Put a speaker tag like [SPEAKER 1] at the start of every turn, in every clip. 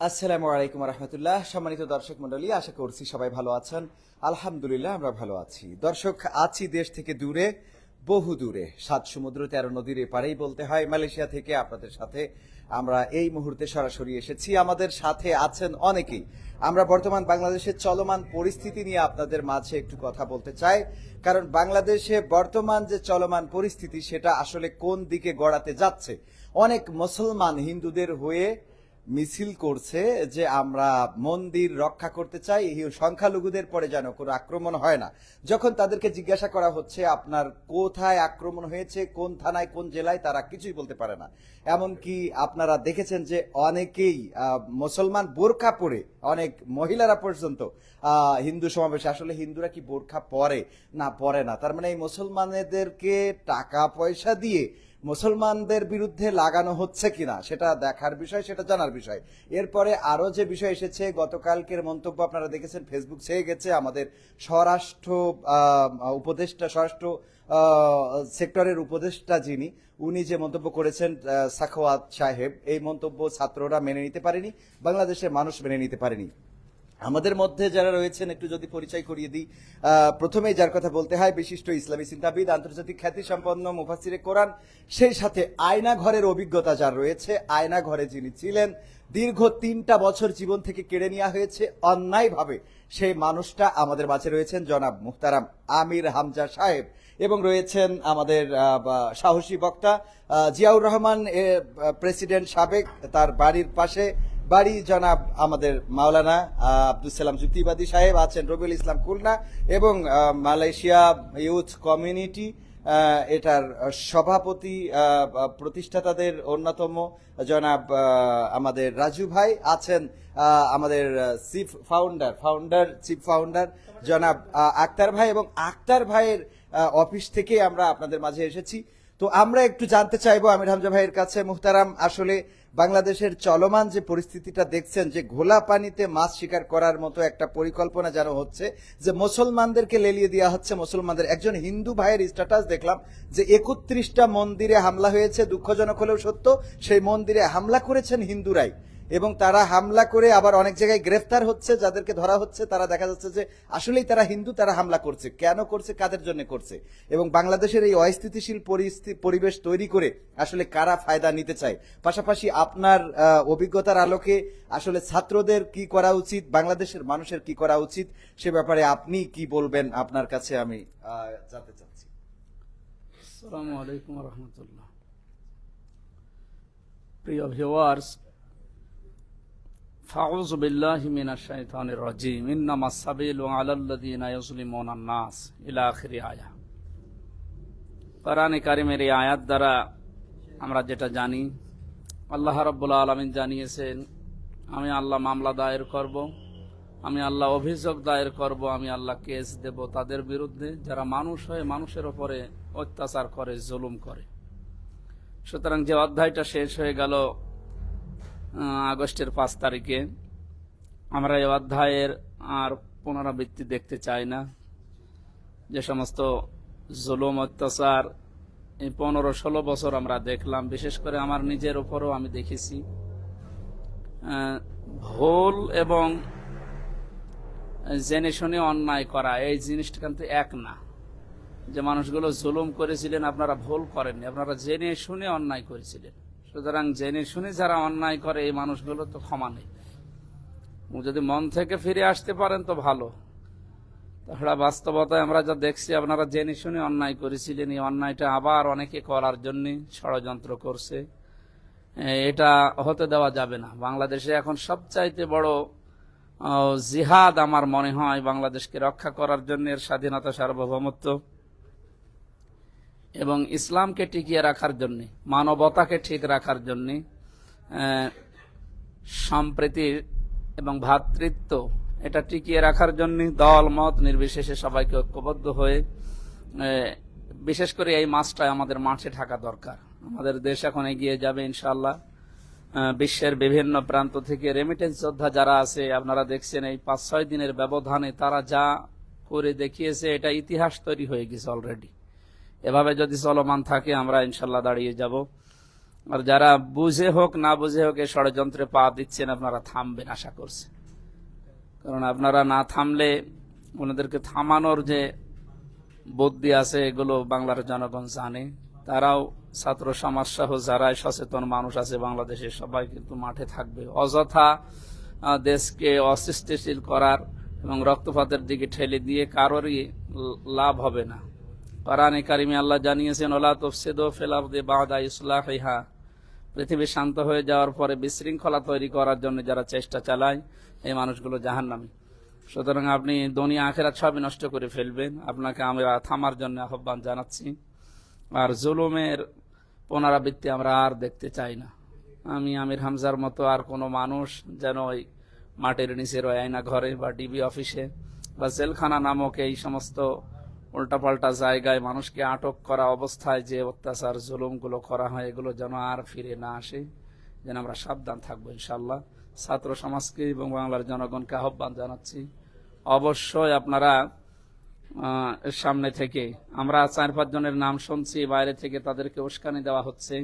[SPEAKER 1] আসসালামু আলাইকুম রহমতুল্লাহ। সম্মানিত দর্শক মন্ডলী আশা করছি সবাই ভালো আছেন। আলহামদুলিল্লাহ, আমরা ভালো আছি। দর্শক, আছি দেশ থেকে দূরে, বহু দূরে। সাত সমুদ্র, তেরো নদীর এপারেই বলতে হয়। মালয়েশিয়া থেকে আপনাদের সাথে আমরা এই মুহূর্তে সরাসরি এসেছি। আমাদের সাথে আছেন অনেকেই। আমরা বর্তমান বাংলাদেশের চলমান পরিস্থিতি নিয়ে আপনাদের মাঝে একটু কথা বলতে চাই। কারণ বাংলাদেশে বর্তমান যে চলমান পরিস্থিতি, সেটা আসলে কোন দিকে গড়াতে যাচ্ছে? অনেক মুসলমান হিন্দুদের হয়ে মিছিল করছে যে আমরা মন্দির রক্ষা করতে চাই সংখ্যালঘুদের পরে যেন কোনো আক্রমণ হয় না। যখন তাদেরকে জিজ্ঞাসা করা হচ্ছে, আপনার কোথায় আক্রমণ হয়েছে, কোন থানায়, কোন জেলায়, তারা কিছুই বলতে পারে না। এমনকি আপনারা দেখেছেন যে অনেকেই মুসলমান বোরখা পরে, অনেক মহিলারা পর্যন্ত হিন্দু সমাবেশে। আসলে হিন্দুরা কি বোরখা পরে? না পরে না। তার মানে এই মুসলমানদেরকে টাকা পয়সা দিয়ে মুসলমানদের বিরুদ্ধে লাগানো হচ্ছে কিনা সেটা দেখার বিষয়, সেটা জানার বিষয়। এরপরে আরও যে বিষয় এসেছে, গতকালকের মন্তব্য আপনারা দেখেছেন ফেসবুক ছেয়ে গেছে আমাদের স্বরাষ্ট্র উপদেষ্টা, স্বরাষ্ট্র সেক্টরের উপদেষ্টা যিনি, উনি যে মন্তব্য করেছেন সাখওয়াত সাহেব, এই মন্তব্য ছাত্ররা মেনে নিতে পারেনি, বাংলাদেশের মানুষ মেনে নিতে পারেনি। আমাদের মধ্যে যারা রয়েছেন, একটু যদি পরিচয় করিয়ে দিই। প্রথমেই যার কথা বলতে হয়, বিশিষ্ট ইসলামী চিন্তাবিদ আন্তর্জাতিক খ্যাতি সম্পন্ন মুফাসিরে কোরআন, সেই সাথে আয়না ঘরের অভিজ্ঞতা যার রয়েছে আয়না ঘরে যিনি ছিলেন, দীর্ঘ তিনটা বছর জীবন থেকে কেড়ে নেওয়া হয়েছে। অন্যায়ভাবে সেই মানুষটা আমাদের মাঝে রয়েছেন, জনাব মুহতারাম আমির হামজা সাহেব। এবং রয়েছেন আমাদের সাহসী বক্তা জিয়াউর রহমান প্রেসিডেন্ট সাবেক, তার বাড়ির পাশে বাড়ি জনাব আমাদের মাওলানা আব্দুল সালাম যুক্তিবাদী সাহেব আছেন রবিউল ইসলাম খুলনা এবং মালয়েশিয়া ইউথ কমিউনিটি এটার সভাপতি প্রতিষ্ঠাতাদের অন্যতম জনাব আমাদের রাজু ভাই আছেন আমাদের chief founder founder, chief founder জনাব আক্তার ভাই এবং আক্তার ভাইয়ের অফিস থেকে আমরা আপনাদের মাঝে এসেছি। তো আমরা একটু জানতে চাইব আমির হামজা ভাইয়ের কাছে, মুহতারাম, আসলে বাংলাদেশের চলমান যে পরিস্থিতিটা দেখছেন, যে ঘোলা পানিতে মাছ শিকার করার মতো একটা পরিকল্পনা যেন হচ্ছে, যে মুসলমানদেরকে লেলিয়ে দেওয়া হচ্ছে, মুসলমানদের একজন হিন্দু ভাইয়ের স্ট্যাটাস দেখলাম, যে একত্রিশটা মন্দিরে হামলা হয়েছে, দুঃখজনক হলেও সত্য, সেই মন্দিরে হামলা করেছেন হিন্দুরাই। এবং তারা হামলা করে আবার অনেক জায়গায় গ্রেফতার হচ্ছে, যাদেরকে ধরা হচ্ছে, তারা দেখা যাচ্ছে যে আসলেই তারা হিন্দু, তারা হামলা করছে। কেন করছে, কাদের জন্য করছে? এবং বাংলাদেশের এই অস্থিতিশীল পরিবেশ তৈরি করে আসলে কারা ফায়দা নিতে চায়? পাশাপাশি আপনার অভিজ্ঞতার আলোকে আসলে ছাত্রদের কি করা উচিত, বাংলাদেশের মানুষের কি করা উচিত, সে ব্যাপারে আপনি কি বলবেন? আপনার কাছে আমি জানতে চাচ্ছি।
[SPEAKER 2] আসসালামু রহমতুল্লাহ। প্রিয় ভিউয়ার্স ফাউজ বিল্লাহ মিনাশ শাইতানির রাজিম। ইন্নামাস সাবিলু আলাল্লাযিনা ইয়াজলিমুনা নাস ইলা আখিরি আয়া। কোরআনে কারিমের এই আয়াত দ্বারা আমরা যেটা জানি, আল্লাহ রাব্বুল আলামিন জানিয়েছেন, আমি আল্লাহ মামলা দায়ের করব, আমি আল্লাহ অভিযোগ দায়ের করব, আমি আল্লাহ কেস দেব তাদের বিরুদ্ধে। যারা মানুষ হয়ে মানুষের ওপরে অত্যাচার করে, জুলুম করে। সুতরাং যে অধ্যায়টা শেষ হয়ে গেল আগস্টের পাঁচ তারিখে। আমরা এই অধ্যায়ের আর পুনরাবৃত্তি দেখতে চাই না। যে সমস্ত জুলুম, অত্যাচার এই পনেরো ষোলো বছর আমরা দেখলাম, বিশেষ করে আমার নিজের উপরও আমি দেখেছি। ভুল এবং জেনে শুনে অন্যায় করা, এই জিনিসটা কিন্তু এক না। যে মানুষগুলো জুলুম করেছিলেন, আপনারা ভুল করেননি, আপনারা জেনে শুনে অন্যায় করেছিলেন। সুতরাং জেনে শুনে যারা অন্যায় করে এই মানুষগুলো তো ক্ষমা নেই। যদি মন থেকে ফিরে আসতে পারেন তো ভালো। তাছাড়া বাস্তবতায় আমরা যা দেখছি, আপনারা জেনে শুনে অন্যায় করেছিলেন, এই অন্যায়টা আবার অনেকে করার জন্য ষড়যন্ত্র করছে। এটা হতে দেওয়া যাবে না। বাংলাদেশে এখন সবচাইতে বড় জিহাদ আমার মনে হয় বাংলাদেশকে রক্ষা করার জন্য এর স্বাধীনতা সার্বভৌমত্ব। এবং ইসলামকে টিকিয়ে রাখার জন্য, মানবতাকে ঠিক রাখার জন্য সম্প্রীতি এবং ভ্রাতৃত্ব, এটা টিকিয়ে রাখার জন্য দল, মত নির্বিশেষে সবাইকে ঐক্যবদ্ধ হয়ে বিশেষ করে এই মাসটা আমাদের মাঠে থাকা দরকার। আমাদের দেশ এখন এগিয়ে যাবে ইনশাল্লাহ বিশ্বের বিভিন্ন প্রান্ত থেকে রেমিটেন্স যোদ্ধা যারা আছে, আপনারা দেখছেন এই পাঁচ ছয় দিনের ব্যবধানে তারা যা করে দেখিয়েছে, এটা ইতিহাস তৈরি হয়ে গেছে অলরেডি এভাবে যদি চলমান থাকে, আমরা ইনশাল্লাহ দাঁড়িয়ে যাব। আর যারা বুঝে হোক, না বুঝে হোক, এই ষড়যন্ত্রে পা দিচ্ছেন, আপনারা থামবেন, আশা করছে। কারণ আপনারা না থামলে ওনাদেরকে থামানোর যে বুদ্ধি আছে, এগুলো বাংলার জনগণ জানে। তারাও ছাত্র সমাজ সহ যারাই সচেতন মানুষ আছে বাংলাদেশে সবাই কিন্তু মাঠে থাকবে। অযথা দেশকে অসৃষ্টিশীল করার এবং রক্তপাতের দিকে ঠেলে দিয়ে কারোরই লাভ হবে না। কোরআনে কারিমে আল্লাহ জানিয়েছেন, ওলা তফসিদ ফেলাফদে বাদা ইসলাহিহা পৃথিবী শান্ত হয়ে যাওয়ার পরে বিশৃঙ্খলা তৈরি করার জন্য যারা চেষ্টা চালায়, এই মানুষগুলো জাহান্নামী। সুতরাং আপনি দুনিয়া আখেরা সবই নষ্ট করে ফেলবেন। আপনাকে আমরা থামার জন্য আহ্বান জানাচ্ছি। আর জুলুমের পুনরাবৃত্তি আমরা আর দেখতে চাই না। আমি আমির হামজার মতো আর কোনো মানুষ যেন ওই মাটির নিচের ওই আয়না ঘরে বা ডিবি অফিসে বা জেলখানা নামক এই সমস্ত উল্টাপাল্টা জায়গায় মানুষকে আটক করা অবস্থায় যে অত্যাচার, জুলুমগুলো করা হয়, এগুলো যেন আর ফিরে না আসে। যেন আমরা সাবধান থাকব ইনশাল্লাহ ছাত্র সমাজকে এবং বাংলার জনগণকে আহ্বান জানাচ্ছি। অবশ্যই আপনারা সামনে থেকে, আমরা চার পাঁচ জনের নাম শুনছি, বাইরে থেকে তাদেরকে উস্কানি দেওয়া হচ্ছে।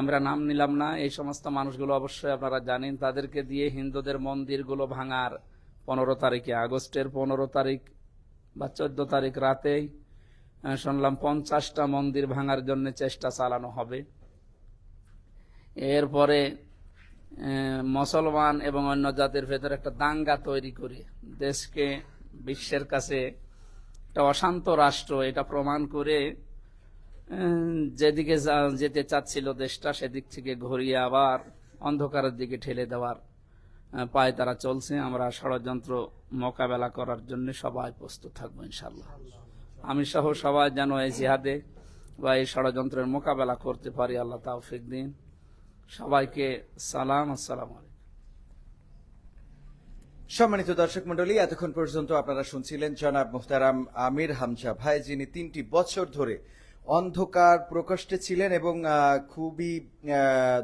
[SPEAKER 2] আমরা নাম নিলাম না, এই সমস্ত মানুষগুলো অবশ্যই আপনারা জানেন। তাদেরকে দিয়ে হিন্দুদের মন্দিরগুলো ভাঙার পনেরো তারিখে, আগস্টের পনেরো তারিখ বা চোদ্দ তারিখ রাতেই শুনলাম পঞ্চাশটা মন্দির ভাঙার জন্য চেষ্টা চালানো হবে। এরপরে মুসলমান এবং অন্য জাতির ভেতরে একটা দাঙ্গা তৈরি করে। দেশকে, বিশ্বের কাছে একটা অশান্ত রাষ্ট্র, এটা প্রমাণ করে যেদিকে যেতে চাচ্ছিল দেশটা, সেদিক থেকে ঘুরিয়ে আবার অন্ধকারের দিকে ঠেলে দেওয়ার পায়ে তারা চলছে। আমরা ষড়যন্ত্র মোকাবেলা করার জন্য সবাই প্রস্তুত থাকব ইনশাল্লাহ আমি সহ সবাই যেন এই জিহাদে বা এই ষড়যন্ত্রের মোকাবেলা করতে পারি, আল্লাহ তাওফিক দিন। সবাইকে সালাম, আসসালামু
[SPEAKER 1] সম্মানিত দর্শক মন্ডলী এতক্ষণ পর্যন্ত আপনারা শুনছিলেন জনাব মুহতারাম আমির হামজা ভাই, যিনি তিনটি বছর ধরে অন্ধকার প্রকোষ্ঠে ছিলেন এবং খুবই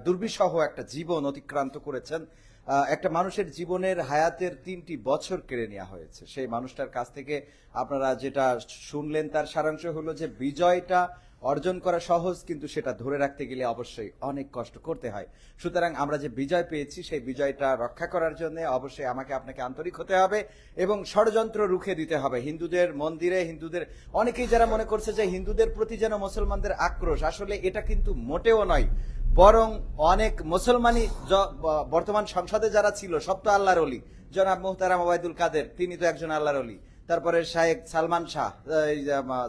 [SPEAKER 1] দুর্বিষহ একটা জীবন অতিক্রান্ত করেছেন। একটা মানুষের জীবনের হায়াতের তিনটি বছর কেড়ে নেওয়া হয়েছে। সেই মানুষটার কাছ থেকে আপনারা যেটা শুনলেন, তার সারাংশ হলো যে বিজয়টা অর্জন করা সহজ, কিন্তু সেটা ধরে রাখতে গেলে অবশ্যই অনেক কষ্ট করতে হয়। সুতরাং আমরা যে বিজয় পেয়েছি, সেই বিজয়টা রক্ষা করার জন্য অবশ্যই আমাকে আপনাকে আন্তরিক হতে হবে এবং ষড়যন্ত্র রুখে দিতে হবে। হিন্দুদের মন্দিরে, হিন্দুদের, অনেকেই যারা মনে করছে যে হিন্দুদের প্রতি যেন মুসলমানদের আক্রোশ, আসলে এটা কিন্তু মোটেও নয়। বরং অনেক মুসলমানই বর্তমান সংসদে যারা ছিল, সব তো আল্লাহর অলি জনাব মুহতারাম ওবায়দুল কাদের, তিনি তো একজন আল্লাহর অলি তারপরে শাহেক সালমান শাহ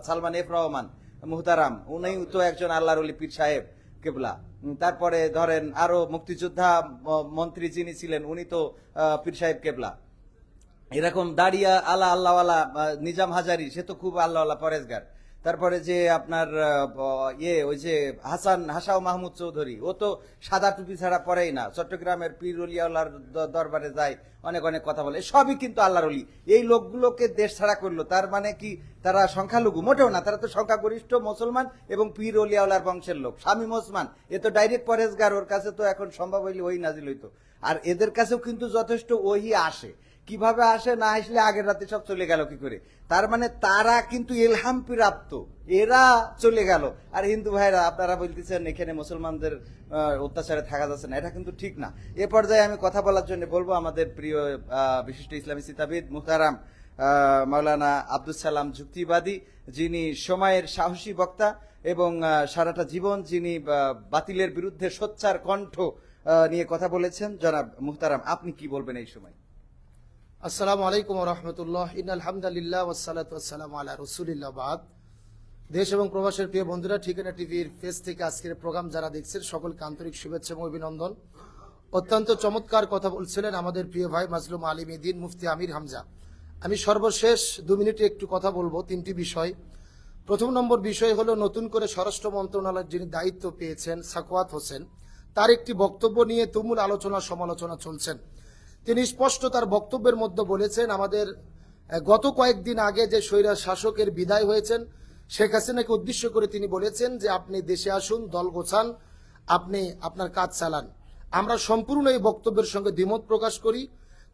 [SPEAKER 1] সালমান এফ রহমান মুহতারাম। উনি তো একজন আল্লাহর অলি পীর সাহেব, কেবলা। তারপরে ধরেন আরও মুক্তিযোদ্ধা মন্ত্রী যিনি ছিলেন, উনি তো পীর সাহেব কেবলা। এরকম দাঁড়িয়া আল্লাহ আল্লাহওয়ালা নিজাম হাজারি, সে তো খুব আল্লাহওয়ালা পরেজগার। তারপরে যে আপনার ইয়ে ওই যে হাসান, হাসাও মাহমুদ চৌধুরী, ও তো সাদা টুপি ছাড়া পরেই না। চট্টগ্রামের পীর অলিয়াউল্লাহর দ- দরবারে যায়, অনেক অনেক কথা বলে। সবই কিন্তু আল্লাহর অলি এই লোকগুলোকে দেশ ছাড়া করল, তার মানে কি তারা সংখ্যালঘু? মোটেও না, তারা তো সংখ্যাগরিষ্ঠ মুসলমান এবং পীর অলিয়াউল্লাহর বংশের লোক শামীম ওসমান এ তো ডাইরেক্ট পরেজগার ওর কাছে তো এখন সম্ভব হইলে ওই নাজিল হইতো। আর এদের কাছেও কিন্তু যথেষ্ট ওই আসে। কীভাবে আসে না আসলে আগের রাতে সব চলে গেল কি করে? তার মানে তারা কিন্তু এলহাম প্রাপ্ত এরা চলে গেল। আর হিন্দু ভাইরা আপনারা বলতেছেন এখানে মুসলমানদের অত্যাচারে থাকা যাচ্ছে না। এটা কিন্তু ঠিক না। এ পর্যায়ে আমি কথা বলার জন্য বলব আমাদের প্রিয় বিশিষ্ট ইসলামী সিতাবিদ আহ, মাওলানা আব্দুল সালাম যুক্তিবাদী যিনি সময়ের সাহসী বক্তা এবং সারাটা জীবন যিনি বাতিলের বিরুদ্ধে সোচ্চার কণ্ঠ নিয়ে কথা বলেছেন। জনাব মুহতারাম আপনি কি বলবেন এই সময়?
[SPEAKER 3] আসসালামু আলাইকুম রহমতুল্লাহ। ইন আলহামদুলিল্লাহ ওসালাত ওয়াসালাম আলা রসুলিল্লাহ বাদ। দেশ এবং প্রবাসের প্রিয় বন্ধুরা, ঠিকানা টিভির ফেস থেকে আজকের প্রোগ্রাম যারা দেখছেন, সকলকে আন্তরিক শুভেচ্ছা এবং অভিনন্দন। অত্যন্ত চমৎকার কথা বলছিলেন আমাদের প্রিয় ভাই মাজলুম আলিম দিন মুফতি আমির হামজা। আমি সর্বশেষ দু মিনিটে একটু কথা বলব, তিনটি বিষয়। প্রথম নম্বর বিষয় হলো, নতুন করে স্বরাষ্ট্র মন্ত্রণালয়ের যিনি দায়িত্ব পেয়েছেন সাকওয়াত হোসেন, তার একটি বক্তব্য নিয়ে তুমুল আলোচনা সমালোচনা চলছেন। তিনি স্পষ্ট তার বক্তব্যের মধ্যে বলেছেন, আমাদের গত কয়েকদিন আগে যে স্বৈরা শাসকের বিদায় হয়েছেন, শেখ হাসিনাকে উদ্দেশ্য করে তিনি বলেছেন যে, আপনি দেশে আসুন, দল গোছান, আপনি আপনার কাজ চালান। আমরা সম্পূর্ণ এই বক্তব্যের সঙ্গে দ্বিমত প্রকাশ করি।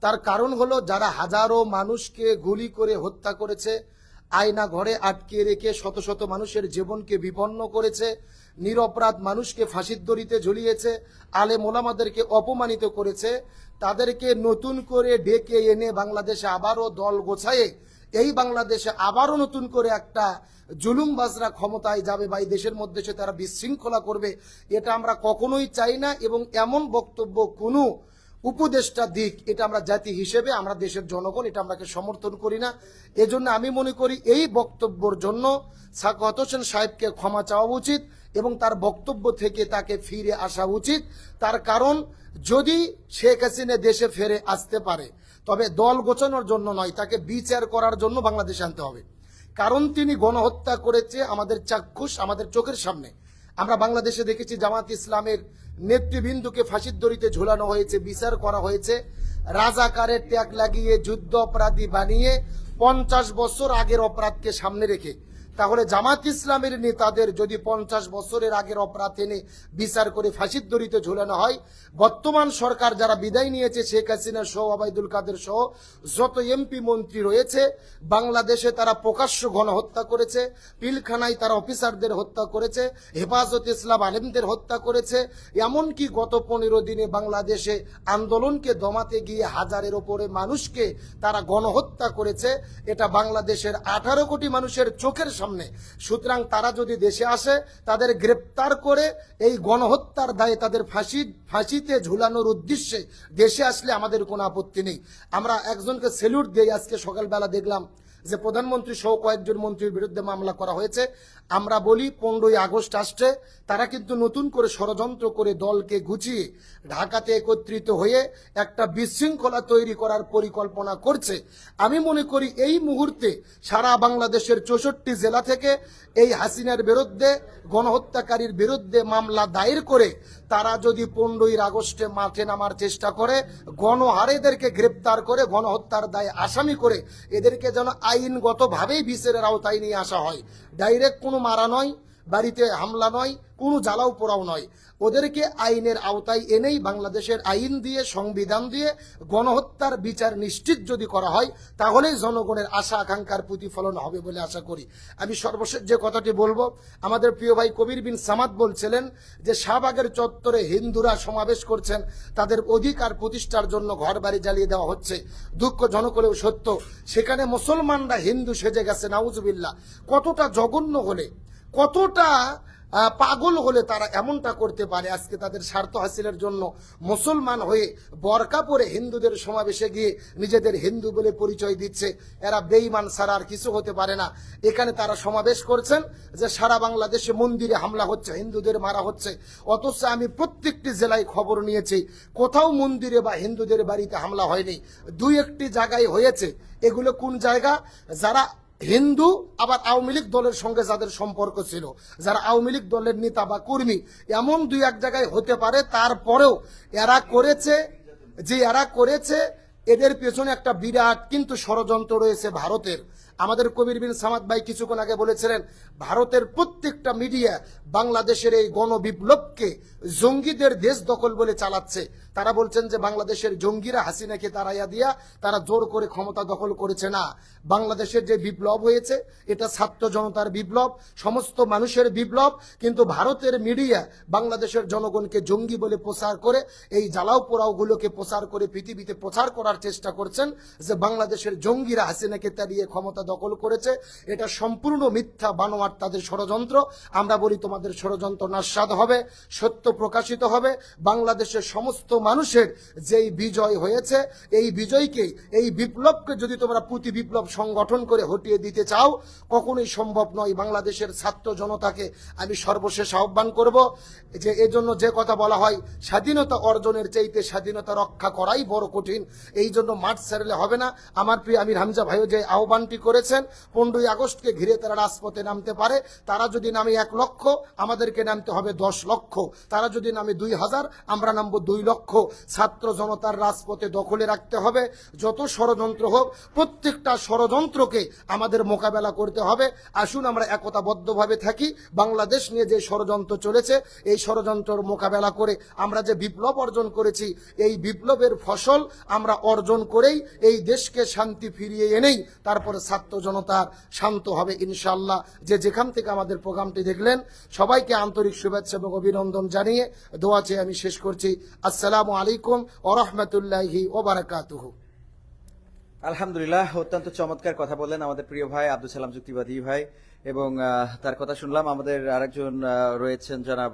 [SPEAKER 3] তার কারণ হলো, যারা হাজারো মানুষকে গুলি করে হত্যা করেছে আয়না ঘরে আটকে রেখে শত শত মানুষের জীবনকে বিপন্ন করেছে নিরপরাধ মানুষকে ফাঁসির দড়িতে ঝুলিয়েছে আলে মোলামাদেরকে অপমানিত করেছে, তাদেরকে নতুন করে ডেকে এনে বাংলাদেশে আবারও দল গোছায়ে, এই বাংলাদেশে আবারও নতুন করে একটা জুলুম জুলুমবাজরা ক্ষমতায় যাবে বা এই দেশের মধ্যে সে তারা বিশৃঙ্খলা করবে, এটা আমরা কখনোই চাই না এবং এমন বক্তব্য কোনো উপদেষ্টা দিক, এটা আমরা জাতি হিসেবে, আমরা দেশের জনগণ, এটা আমরাকে সমর্থন করি না। এজন্য আমি মনে করি এই বক্তব্যর জন্য সাকত হোসেন সাহেবকে ক্ষমা চাওয়া উচিত এবং তার বক্তব্য থেকে তাকে ফিরে আসা উচিত। তার কারণ, যদি শেখ হাসিনা দেশে ফেরে আসতে পারে, তবে দল গোছানোর জন্য নয়, তাকে বিচার করার জন্য বাংলাদেশে আনতে হবে। কারণ তিনি গণহত্যা করেছে আমাদের চাক্ষুষ, আমাদের চোখের সামনে। আমরা বাংলাদেশে দেখেছি জামাত ইসলামের নেতৃবৃন্দকে ফাঁসির দড়িতে ঝোলানো হয়েছে, বিচার করা হয়েছে। রাজাকারের ত্যাগ লাগিয়ে যুদ্ধ অপরাধী বানিয়ে পঞ্চাশ বছর আগের অপরাধকে সামনে রেখে তাহলে জামাত ইসলামের নেতাদের যদি পঞ্চাশ বছরের আগের অপরাধ এনে বিচার করে ফাঁসির দড়িতে ঝোলানো হয়, বর্তমান সরকার যারা বিদায় নিয়েছে, শেখ হাসিনা সহ আবাইদুল কাদের সহ যত এমপি মন্ত্রী রয়েছে, বাংলাদেশে তারা প্রকাশ্য গণহত্যা করেছে, পিলখানায় তারা অফিসারদের হত্যা করেছে, হেফাজত ইসলাম আলেমদের হত্যা করেছে, এমনকি গত পনেরো দিনে বাংলাদেশে আন্দোলনকে দমাতে গিয়ে হাজারের ওপরে মানুষকে তারা গণহত্যা করেছে, এটা বাংলাদেশের আঠারো কোটি মানুষের চোখের সামনে। সুতরাং তারা যদি দেশে আসে, তাদের গ্রেপ্তার করে এই গণহত্যার দায়ে তাদের ফাঁসি, ফাঁসিতে ঝুলানোর উদ্দেশ্যে দেশে আসলে আমাদের কোনো আপত্তি নেই। আমরা একজনকে সেলুট দিয়ে আজকে সকালবেলা দেখলাম যে প্রধানমন্ত্রী সহ কয়েকজন মন্ত্রীর বিরুদ্ধে মামলা করা হয়েছে। আমরা বলি পনেরোই আগস্ট আসছে, তারা কিন্তু নতুন করে ষড়যন্ত্র করে দলকে গুছিয়ে ঢাকাতে একত্রিত হয়ে একটা বিশৃঙ্খলা তৈরি করার পরিকল্পনা করছে। আমি মনে করি এই মুহূর্তে সারা বাংলাদেশের চৌষট্টি জেলা থেকে এই হাসিনার বিরুদ্ধে, গণহত্যাকারীর বিরুদ্ধে মামলা দায়ের করে তারা যদি পনেরোই আগস্টে মাঠে নামার চেষ্টা করে, গণহারেদেরকে গ্রেপ্তার করে, গণহত্যার দায়ে আসামি করে, এদেরকে যেন আইনগতভাবেই বিচারের আওতায় নিয়ে আসা হয়। ডাইরেক্ট কোনো মারা নয়। বাড়িতে হামলা নয়, কোনো জ্বালাও পোড়াও নয়। ওদেরকে আইনের আওতায় এনেই বাংলাদেশের আইন দিয়ে, সংবিধান দিয়ে গণহত্যার বিচার নিশ্চিত যদি করা হয়, তাহলেই জনগণের আশা, আকাঙ্ক্ষার প্রতিফলন হবে বলে আশা করি। আমি সর্বশেষ যে কথাটি বলব, আমাদের প্রিয় ভাই কবির বিন সামাদ বলছিলেন যে, শাহবাগের চত্বরে হিন্দুরা সমাবেশ করছেন, তাদের অধিকার প্রতিষ্ঠার জন্য ঘর বাড়ি জ্বালিয়ে দেওয়া হচ্ছে। দুঃখজনক হলেও সত্য, সেখানে মুসলমানরা হিন্দু সেজে গেছে, নাউজুবিল্লাহ। কতটা জঘন্য হলে কতটা পাগল হলে তারা এমনটা করতে পারে? আজকে তাদের স্বার্থ হাসিলের জন্য মুসলমান হয়ে বরকা পরে হিন্দুদের সমাবেশে গিয়ে নিজেদের হিন্দু বলে পরিচয় দিচ্ছে। এরা বেইমান ছাড়া আর কিছু হতে পারে না। এখানে তারা সমাবেশ করছেন যে সারা বাংলাদেশে মন্দিরে হামলা হচ্ছে, হিন্দুদের মারা হচ্ছে। অথচ আমি প্রত্যেকটি জেলায় খবর নিয়েছি, কোথাও মন্দিরে বা হিন্দুদের বাড়িতে হামলা হয়নি। দুই একটি জায়গায় হয়েছে। এগুলো কোন জায়গা? যারা হিন্দু, আবার আওয়ামী লীগ দলের সঙ্গে যাদের সম্পর্ক ছিল, যারা আওয়ামী লীগ দলের নেতা বা কর্মী, এমন দুই এক জায়গায় হতে পারে। তারপরেও এরা করেছে, যে এরা করেছে, এদের পেছনে একটা বিরাট কিন্তু ষড়যন্ত্র রয়েছে ভারতের। আমাদের কবির বিন সামাদ ভাই কিছুক্ষণ আগে বলেছিলেন, ভারতের প্রত্যেকটা মিডিয়া বাংলাদেশের এই গণবিপ্লবকে জঙ্গিদের দেশ দখল বলে চালাচ্ছে। তারা বলছেন যে বাংলাদেশের জঙ্গিরা হাসিনাকে তাড়াইয়া দিয়া তারা জোর করে ক্ষমতা দখল করেছে না। বাংলাদেশের যে বিপ্লব হয়েছে, এটা ছাত্র জনতার বিপ্লব, সমস্ত মানুষের বিপ্লব, কিন্তু ভারতের মিডিয়া বাংলাদেশের জনগণকে জঙ্গি বলে প্রচার করে, এই জ্বালাও পোড়াওগুলোকে প্রচার করে পৃথিবীতে প্রচার করার চেষ্টা করছেন যে বাংলাদেশের জঙ্গিরা হাসিনাকে তাড়িয়ে ক্ষমতা দখল করেছে। এটা সম্পূর্ণ মিথ্যা বানোয়ার তাদের ষড়যন্ত্র। আমরা বলি তোমাদের ষড়যন্ত্র নাস্বাদ হবে, সত্য প্রকাশিত হবে। বাংলাদেশের সমস্ত মানুষের যেই বিজয় হয়েছে, এই বিজয়কে, এই বিপ্লবকে যদি তোমরা প্রতি বিপ্লব সংগঠন করে হটিয়ে দিতে চাও, কখনোই সম্ভব নয়। বাংলাদেশের ছাত্র জনতাকে আমি সর্বশেষ আহ্বান করব যে এজন্য যে কথা বলা হয়, স্বাধীনতা অর্জনের চাইতে স্বাধীনতা রক্ষা করাই বড় কঠিন। এই জন্য মাঠ ছাড়লে হবে না। আমার প্রিয় আমির হামজা ভাইও যে আহ্বানটি করেছেন, পনেরোই আগস্টকে ঘিরে তারা রাজপথে নামতে পারে। তারা যদি নামে এক লক্ষ, আমাদেরকে নামতে হবে দশ লক্ষ। তারা যদি নামে দুই হাজার, আমরা নামবো দুই লক্ষ। ছাত্র জনতার রাজপথে দখলে রাখতে হবে। যত ষড়যন্ত্র হোক, প্রত্যেকটা ষড়যন্ত্রকে আমাদের মোকাবেলা করতে হবে। আসুন আমরা একতাবদ্ধভাবে থাকি। বাংলাদেশ নিয়ে যে ষড়যন্ত্র চলেছে, এই ষড়যন্ত্রের মোকাবেলা করে আমরা যে বিপ্লব অর্জন করেছি, এই বিপ্লবের ফসল আমরা অর্জন করেই এই দেশকে শান্তি ফিরিয়ে এনেই, তারপরে ছাত্র জনতার শান্ত হবে ইনশাল্লাহ যে যেখান থেকে আমাদের প্রোগ্রামটি দেখলেন, সবাইকে আন্তরিক শুভেচ্ছা এবং অভিনন্দন জানিয়ে দোয়া চেয়ে আমি শেষ করছি। আসসালামু আলাইকুম ওরহমতুল্লাহি ওবারাকাতুহু
[SPEAKER 1] আলহামদুলিল্লাহ, অত্যন্ত চমৎকার কথা বললেন আমাদের প্রিয় ভাই আব্দুল সালাম যুক্তিবাদী ভাই এবং তার কথা শুনলাম। আমাদের আরেকজন রয়েছেন জনাব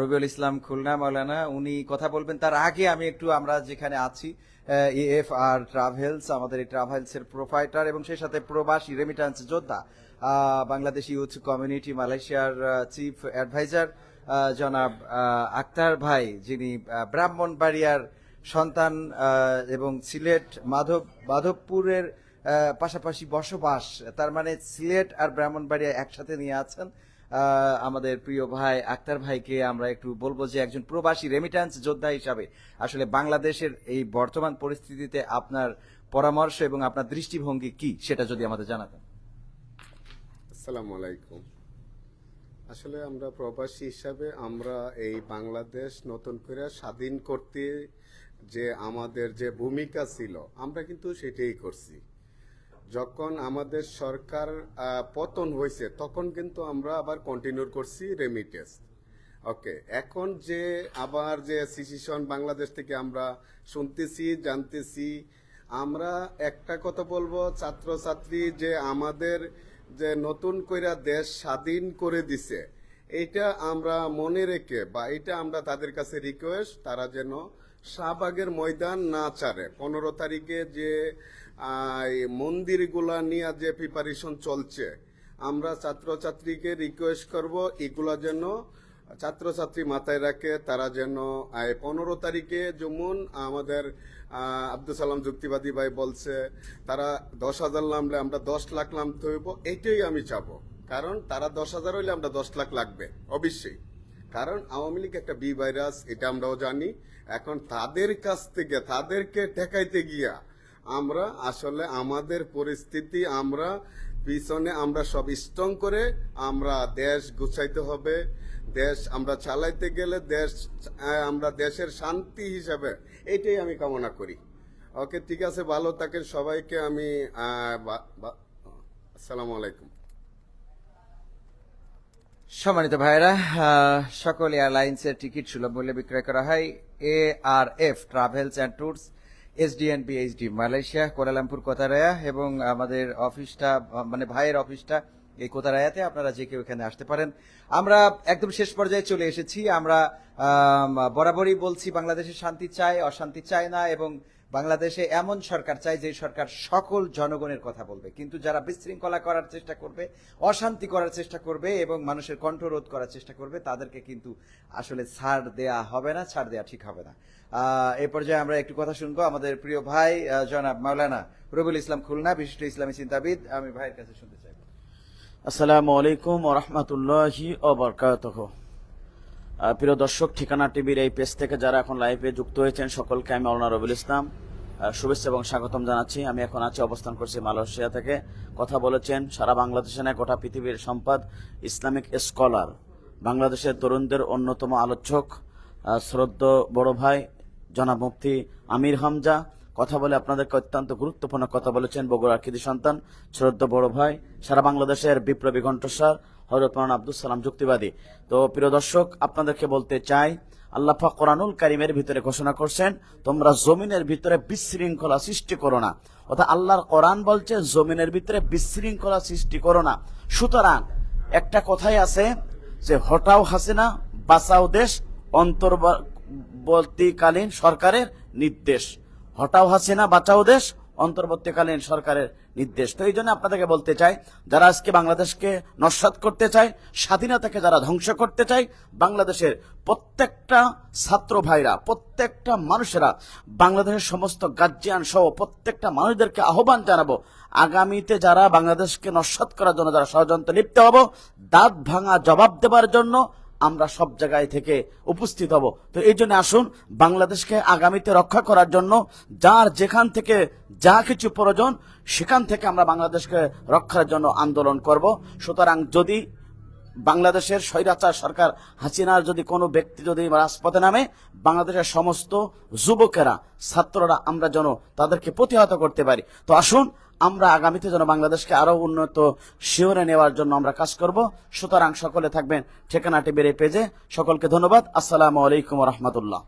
[SPEAKER 1] রবিউল ইসলাম খুলনা, মাওলানা। উনি কথা বলবেন। তার আগে আমি একটু আমরা যেখানে আছি এফ আর ট্রাভেলস, আমাদের এই ট্রাভেলস এর প্রোফাইটার এবং সেই সাথে প্রবাসী রেমিটান্স যোদ্ধা বাংলাদেশ ইউথ কমিউনিটি, মালয়েশিয়ার চিফ অ্যাডভাইজার জনাব আক্তার ভাই, যিনি ব্রাহ্মণবাড়িয়ার সন্তান এবং সিলেট মাধব, মাধবপুরের পাশাপাশি বসবাস, তার মানে সিলেট আর ব্রাহ্মণবাড়িয়া একসাথে নিয়ে আছেন। আমাদের প্রিয় ভাই আক্তার ভাইকে আমরা একটু বলব যে একজন প্রবাসী রেমিট্যান্স যোদ্ধা হিসাবে আসলে বাংলাদেশের এই বর্তমান পরিস্থিতিতে আপনার পরামর্শ এবং আপনার দৃষ্টিভঙ্গি কি, সেটা যদি আমাদের জানাতেন।
[SPEAKER 4] আসসালামু আলাইকুম। আসলে আমরা প্রবাসী হিসাবে আমরা এই বাংলাদেশ নতুন করে স্বাধীন করতে যে আমাদের যে ভূমিকা ছিল, আমরা কিন্তু সেটাই করছি। যখন আমাদের সরকার পতন হয়েছে, তখন কিন্তু আমরা আবার কন্টিনিউ করছি রেমিটেন্স ওকে এখন যে আবার যে সিচুয়েশন বাংলাদেশ থেকে আমরা শুনতেছি, জানতেছি, আমরা একটা কথা বলব, ছাত্রছাত্রী যে আমাদের যে নতুন কইরা দেশ স্বাধীন করে দিছে এটা আমরা মনে রেখে বা এটা আমরা তাদের কাছে রিকোয়েস্ট তারা যেন শাহবাগের ময়দান না ছাড়ে। পনেরো তারিখে যে মন্দিরগুলা নিয়ে যে প্রিপারেশন চলছে, আমরা ছাত্রছাত্রীকে রিকোয়েস্ট করব, এগুলা যেন ছাত্রছাত্রী মাথায় রাখে, তারা যেন পনেরো তারিখে যেমন আমাদের আব্দুল সালাম যুক্তিবাদী ভাই বলছে, তারা দশ হাজার নামলে আমরা দশ লাখ নামতে হইব এটাই আমি চাবো। কারণ তারা দশ হাজার হইলে আমরা দশ লাখ লাগবে, অবশ্যই। কারণ আওয়ামী লীগ একটা বি ভাইরাস, এটা আমরাও জানি। এখন তাদের কাছ থেকে, তাদেরকে ঠেকাইতে গিয়া আমরা আসলে আমাদের পরিস্থিতি, আমরা পিছনে আমরা সব স্ট্রং করে আমরা দেশ গুছাইতে হবে। দেশ আমরা চালাইতে গেলে দেশ আমরা দেশের শান্তি হিসাবে এটাই আমি কামনা করি। ওকে, ঠিক আছে, ভালো থাকেন সবাইকে, আমি আসসালামু আলাইকুম।
[SPEAKER 1] সম্মানিত ভাইরা সকল এয়ারলাইন্সের টিকিট সুলভ মূল্যে বিক্রয় করা হয় A R F travels and tours, SDN PhD Malaysia Kuala Lumpur Kotaraya এবং আমাদের অফিসটা মানে ভাইয়ের অফিসটা এই কোতারায়াতে আপনারা যে কেউ এখানে আসতে পারেন। আমরা একদম শেষ পর্যায়ে চলে এসেছি। আমরা বরাবরই বলছি বাংলাদেশে শান্তি চাই, অশান্তি চায় না এবং বাংলাদেশে এমন সরকার চাই যে সরকার সকল জনগণের কথা বলবে। কিন্তু যারা বিশৃঙ্খলা করার চেষ্টা করবে, অশান্তি করার চেষ্টা করবে এবং মানুষের কণ্ঠরোধ করার চেষ্টা করবে, তাদেরকে কিন্তু আসলে ছাড় দেয়া হবে না, ছাড় দেয়া ঠিক হবে না। এ পর্যায়ে আমরা একটু কথা শুনব আমাদের প্রিয় ভাই জনাব মাওলানা রবিউল ইসলাম খুলনা, বিশিষ্ট ইসলামী চিন্তাবিদ। আমি ভাইয়ের কাছে শুনতে চাই।
[SPEAKER 5] আসসালামু আলাইকুম ওরহমতুল্লাহি অবরকাতহ আহ, প্রিয় দর্শক ঠিকানা টিভির এই পেজ থেকে যারা এখন লাইভে যুক্ত হয়েছেন সকলকে আমি মৌলানা রবিউল ইসলাম শুভেচ্ছা এবং স্বাগতম জানাচ্ছি। আমি এখন আছি অবস্থান করছি মালয়েশিয়া থেকে। কথা বলেছেন সারা বাংলাদেশে নয় গোটা পৃথিবীর সম্পাদ ইসলামিক স্কলার বাংলাদেশের তরুণদের অন্যতম আলোচক শ্রদ্ধ বড় ভাই জনাব মুফতি আমির হামজা কথা বলে আপনাদেরকে অত্যন্ত গুরুত্বপূর্ণ কথা বলেছেন বগুড়ার কৃতি সন্তান, শ্রদ্ধ বড় ভাই, সারা বাংলাদেশের বিপ্লবী কণ্ঠস্বর হজরত মৌলানা আব্দুল সালাম যুক্তিবাদী। তো প্রিয় দর্শক, আপনাদেরকে বলতে চাই, আল্লাহ কোরআনুল কারিমের ভিতরে ঘোষণা করছেন, তোমরা জমিনের ভিতরে বিশৃঙ্খলা সৃষ্টি করো না। অর্থাৎ আল্লাহর কোরআন বলছে, জমিনের ভিতরে বিশৃঙ্খলা সৃষ্টি করো না। সুতরাং একটা কথাই আছে যে, হটাও হাসিনা, বাঁচাও দেশ অন্তর্বর্তীকালীন সরকারের নির্দেশ। হটাও হাসিনা বাঁচাও দেশ। অন্তর্বর্তীকালীন সরকারের নির্দেশ। তো এই জন্য আপনাদেরকে বলতে চাই, যারা আজকে বাংলাদেশকে নস্বাত করতে চায়, স্বাধীনতাকে যারা ধ্বংস করতে চায়, বাংলাদেশের প্রত্যেকটা ছাত্র ভাইরা, প্রত্যেকটা মানুষেরা, বাংলাদেশের সমস্ত গার্জিয়ান সহ প্রত্যেকটা মানুষদেরকে আহ্বান জানাব, আগামীতে যারা বাংলাদেশকে নস্বাত করার জন্য যারা ষড়যন্ত্র লিপ্ত হব, দাঁত ভাঙা জবাব দেবার জন্য আমরা সব জায়গায় থেকে উপস্থিত হব। তো এই জন্য আসুন, বাংলাদেশকে আগামীতে রক্ষা করার জন্য যার যেখান থেকে যা কিছু প্রয়োজন, সেখান থেকে আমরা বাংলাদেশকে রক্ষার জন্য আন্দোলন করব। সুতরাং যদি বাংলাদেশের স্বৈরাচার সরকার হাসিনার যদি কোনো ব্যক্তি যদি রাজপথে নামে, বাংলাদেশের সমস্ত যুবকেরা, ছাত্ররা, আমরা যেন তাদেরকে প্রতিহত করতে পারি। তো আসুন আমরা আগামীতে যেন বাংলাদেশকে আরও উন্নত শিওরে নেওয়ার জন্য আমরা কাজ করব। সুতরাং সকলে থাকবেন ঠিকানা টিভির এই পেজে। সকলকে ধন্যবাদ। আসসালামু আলাইকুম রহমতুল্লাহ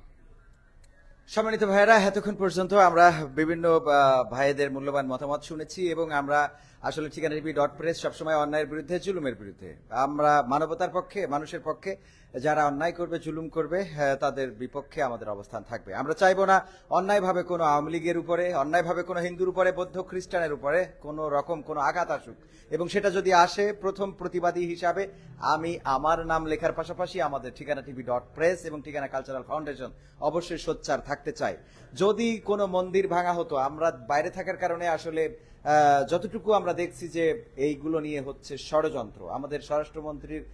[SPEAKER 1] সম্মানিত ভাইয়েরা, এতক্ষণ পর্যন্ত আমরা বিভিন্ন ভাইদের মূল্যবান মতামত শুনেছি এবং আমরা আসলে ঠিকানা টিভি ডট প্রেস সবসময় অন্যায়ের বিরুদ্ধে, জুলুমের বিরুদ্ধে। আমরা মানবতার পক্ষে, মানুষের পক্ষে যারা অন্যায় করবে জুলুম করবে হ্যাঁ, তাদের বিপক্ষে আমাদের অবস্থান থাকবে। আমরা চাইব না অন্যায়ভাবে কোনো আওয়ামী লীগের উপরে অন্যায়ভাবে কোনো হিন্দুর উপরে বৌদ্ধ খ্রিস্টানের উপরে কোনো রকম কোনো আঘাত আসুক। এবং সেটা যদি আসে প্রথম প্রতিবাদী হিসাবে আমি আমার নাম লেখার পাশাপাশি আমাদের ঠিকানা টিভি ডট প্রেস এবং ঠিকানা কালচারাল ফাউন্ডেশন অবশ্যই সোচ্চার থাকতে চাই। যদি কোনো মন্দির ভাঙা হতো আমরা বাইরে থাকার কারণে আসলে যতটুকু আমরা দেখছি যে এইগুলো নিয়ে হচ্ছে ষড়যন্ত্র আমাদের স্বরাষ্ট্রমন্ত্রীর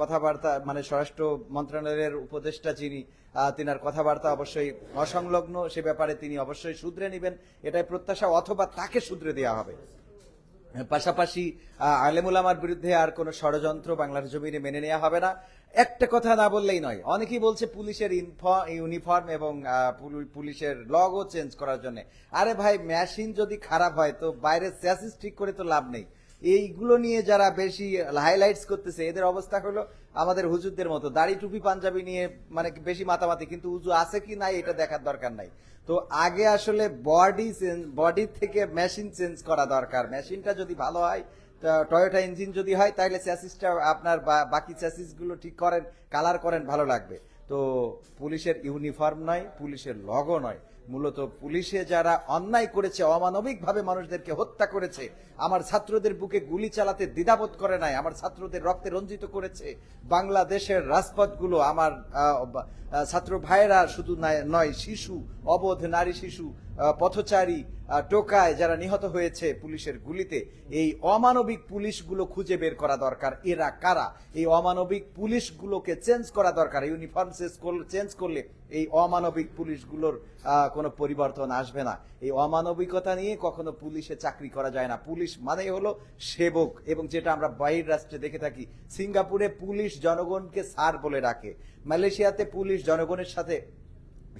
[SPEAKER 1] কথাবার্তা মানে স্বরাষ্ট্র মন্ত্রণালয়ের উপদেষ্টা যিনি তিনার কথাবার্তা অবশ্যই অসংলগ্ন সে ব্যাপারে তিনি অবশ্যই শুধরে নেবেন। এটাই প্রত্যাশা অথবা তাকে শুধরে দেওয়া হবে। পাশাপাশি আহ, আলেমুল বিরুদ্ধে আর কোনো ষড়যন্ত্র বাংলার জমিনে মেনে নেওয়া হবে না। একটা কথা না বললেই নয় অনেকেই বলছে পুলিশের ইউনিফর্ম এবং পুলিশের লগও চেঞ্জ করার জন্য। আরে ভাই মেশিন যদি খারাপ হয় তো বাইরের স্যাসিস ঠিক করে তো লাভ নেই। এইগুলো নিয়ে যারা বেশি হাইলাইটস করতেছে, এদের অবস্থা হলো আমাদের হুজুরদের মতো। দাড়ি টুপি, পাঞ্জাবি নিয়ে মানে বেশি মাতামাতি, কিন্তু উজু আছে কি নাই এটা দেখার দরকার নাই। তো আগে আসলে বডি চেঞ্জ বডি থেকে মেশিন চেঞ্জ করা দরকার। মেশিনটা যদি ভালো হয় টয়োটা ইঞ্জিন যদি হয় তাহলে চ্যাসিসটা আপনার বাকি চ্যাসিসগুলো ঠিক করেন কালার করেন, ভালো লাগবে। তো পুলিশের ইউনিফর্ম নয়, পুলিশের লগও নয়। মূলত পুলিশে যারা অন্যায় করেছে, অমানবিকভাবে মানুষদেরকে হত্যা করেছে, আমার ছাত্রদের বুকে গুলি চালাতে দ্বিধাবোধ করে নাই, আমার ছাত্রদের রক্তে রঞ্জিত করেছে, বাংলাদেশের রাজপথগুলো আমার ছাত্র ভাইয়েরা শুধু নয়, শিশু, অবোধ নারী শিশু পথচারী টোকায় যারা নিহত হয়েছে পুলিশের গুলিতে, এই অমানবিক পুলিশগুলো খুঁজে বের করা দরকার। এরা কারা? এই অমানবিক পুলিশগুলোকে চেঞ্জ করা দরকার। ইউনিফর্ম চেঞ্জ করলে এই অমানবিক পুলিশগুলোর কোনো পরিবর্তন আসবে না। এই অমানবিকতা নিয়ে কখনো পুলিশে চাকরি করা যায় না। পুলিশ মানেই হলো সেবক এবং যেটা আমরা বাইরের রাষ্ট্রে দেখে থাকি, সিঙ্গাপুরে পুলিশ জনগণকে স্যার বলে ডাকে। মালয়েশিয়াতে পুলিশ জনগণের সাথে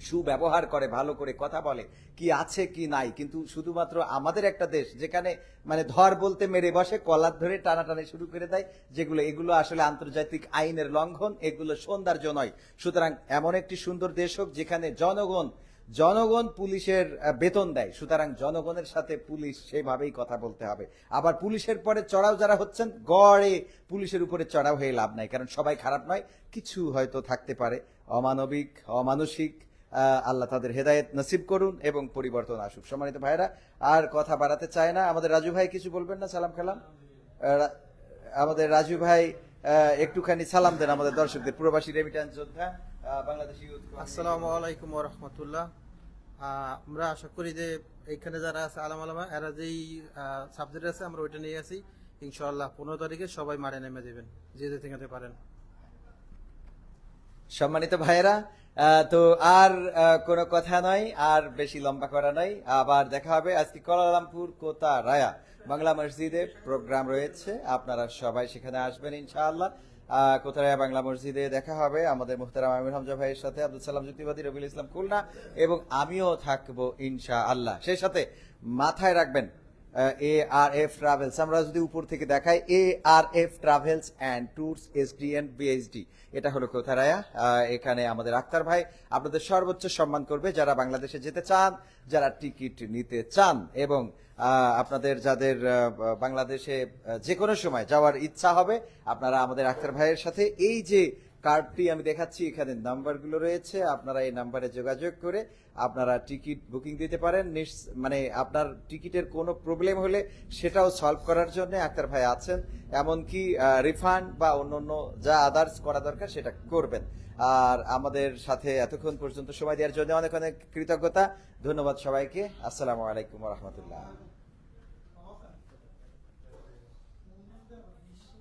[SPEAKER 1] সুব্যবহার করে, ভালো করে কথা বলে, কি আছে, কি নাই। কিন্তু শুধুমাত্র আমাদের একটা দেশ যেখানে মানে ধর বলতে মেরে বসে, কলার ধরে টানাটানি শুরু করে দেয়, যেগুলো, এগুলো আসলে আন্তর্জাতিক আইনের লঙ্ঘন, এগুলো সৌন্দর্য নয়। সুতরাং এমন একটি সুন্দর দেশ হোক যেখানে জনগণ জনগণ পুলিশের বেতন দেয়। সুতরাং জনগণের সাথে পুলিশ সেভাবেই কথা বলতে হবে। আবার পুলিশের পরে চড়াও যারা হচ্ছেন, গড়ে পুলিশের উপরে চড়াও হয়ে লাভ নাই। কারণ সবাই খারাপ নয়, কিছু হয়তো থাকতে পারে। অমানবিক, অমানসিক আল্লাহ তাদের হেদায়েত নসিব করুন এবং পরিবর্তন আসুক। সম্মানিত ভাইরা আর কথা বাড়াতে চায় না। আমাদের রাজু ভাই কিছু বলবেন না? সালাম রা- আমাদের রাজু ভাই একটুখানি সালাম দেন আমাদের দর্শকদের। প্রবাসী রেমিটেন্স যোদ্ধা বাংলাদেশি
[SPEAKER 6] আসসালামু আলাইকুম রহমতুল্লাহ। আমরা আশা করি যে এইখানে যারা আছে আলাম আলামা এরা যেই সাবজেক্ট আছে আমরা ওইটা নিয়ে আসি। ইনশাআল্লাহ পনেরো তারিখে সবাই মারে নেমে দেবেন যে যে থেকে পারেন।
[SPEAKER 1] সম্মানিত ভাইয়েরা তো আর কোনো কথা নয় আর বেশি লম্বা করা নয় আবার দেখা হবে আজকে কুয়ালালামপুর কোতা রায়া বাংলা মসজিদে প্রোগ্রাম রয়েছে। আপনারা সবাই সেখানে আসবেন ইনশাআল্লাহ। কোথায় বাংলা মসজিদে দেখা হবে আমাদের মুহতারাম আমির হামজা ভাইয়ের সাথে, আব্দুল সালাম যুক্তিবাদী, রবিউল ইসলাম খুলনা, এবং আমিও থাকব ইনশা আল্লাহ সেই সাথে মাথায় রাখবেন এ আর এফ ট্রাভেলস আমরা যদি উপর থেকে দেখাই A R F travels and tours SDN BHD এটা হলো কোথারায়া এখানে আমাদের আক্তার ভাই আপনাদের সর্বোচ্চ সম্মান করবে। যারা বাংলাদেশে যেতে চান, যারা টিকিট নিতে চান এবং আপনাদের যাদের বাংলাদেশে যে কোনো সময় যাওয়ার ইচ্ছা হবে, আপনারা আমাদের আক্তার ভাইয়ের সাথে এই যে কার্ডটি আমি দেখাচ্ছি, এখানে নাম্বারগুলো রয়েছে, আপনারা এই নাম্বারে যোগাযোগ করে আপনারা টিকিট বুকিং দিতে পারেন। মানে আপনার টিকিটের কোনো প্রবলেম হলে সেটাও সলভ করার জন্য আক্তার ভাই আছেন। এমনকি রিফান্ড বা অন্যান্য যা আদার্স করা দরকার সেটা করবেন। আর আমাদের সাথে এতক্ষণ পর্যন্ত সময় দেওয়ার জন্য অনেক অনেক কৃতজ্ঞতা। ধন্যবাদ সবাইকে। আসসালামু আলাইকুম রহমতুল্লাহ।